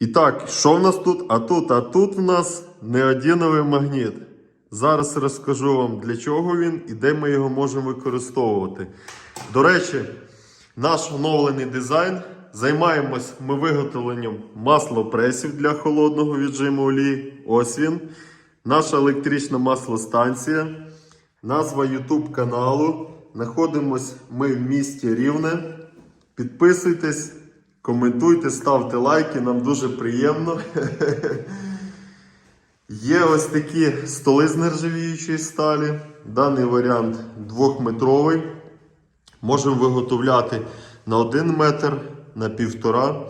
І так, що в нас тут? А тут, а тут в нас неодіновий магніт. Зараз розкажу вам для чого він і де ми його можемо використовувати. До речі, наш оновлений дизайн. Займаємось ми виготовленням маслопресів для холодного віджиму олії. Ось він. Наша електрична маслостанція. Назва YouTube каналу. Знаходимось ми в місті Рівне. Підписуйтесь, коментуйте, ставте лайки, нам дуже приємно. Є ось такі столи з нержавіючої сталі. Даний варіант двохметровий. Можемо виготовляти на 1 метр, на півтора.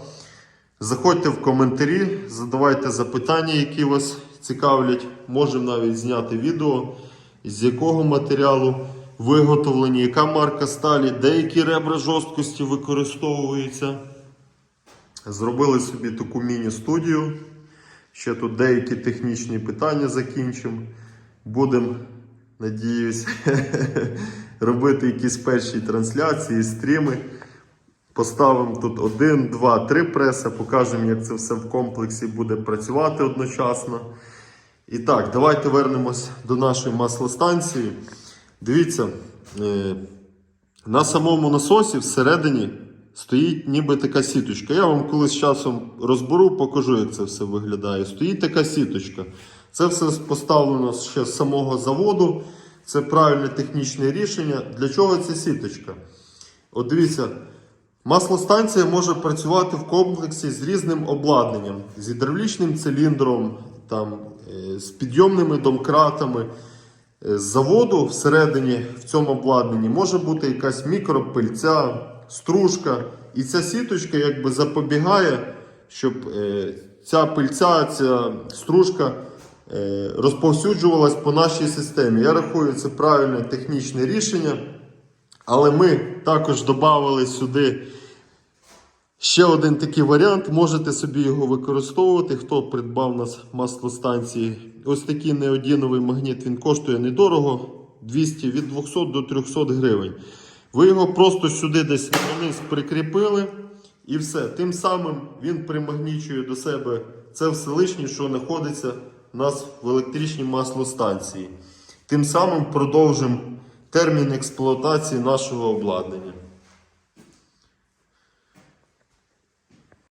Заходьте в коментарі, задавайте запитання, які вас цікавлять. Можемо навіть зняти відео, з якого матеріалу виготовлені, яка марка сталі, деякі ребра жорсткості використовуються. Зробили собі таку міні-студію. Ще тут деякі технічні питання закінчимо. Будемо, надіюсь, робити якісь перші трансляції, стріми. Поставимо тут один, два, три преса, покажемо, як це все в комплексі буде працювати одночасно. І так, давайте вернемось до нашої маслостанції. Дивіться, е, на самому насосі всередині стоїть ніби така сіточка. Я вам колись часом розберу, покажу, як це все виглядає. Стоїть така сіточка. Це все поставлено ще з самого заводу. Це правильне технічне рішення. Для чого ця сіточка? От дивіться, маслостанція може працювати в комплексі з різним обладнанням, з гідравлічним циліндром, там, е, з підйомними домкратами. Е, З заводу всередині в цьому обладнанні може бути якась мікропильця, стружка. І ця сіточка якби запобігає, щоб е, ця пильця, ця стружка е, розповсюджувалась по нашій системі. Я рахую, це правильне технічне рішення. Але ми також додали сюди ще один такий варіант. Можете собі його використовувати. Хто придбав у нас маслостанції? Ось такий неодіновий магніт він коштує недорого 200 від 200 до 300 гривень. Ви його просто сюди десь вниз прикріпили і все. Тим самим він примагнічує до себе це все лишнє, що знаходиться у нас в електричній маслостанції. Тим самим продовжимо термін експлуатації нашого обладнання.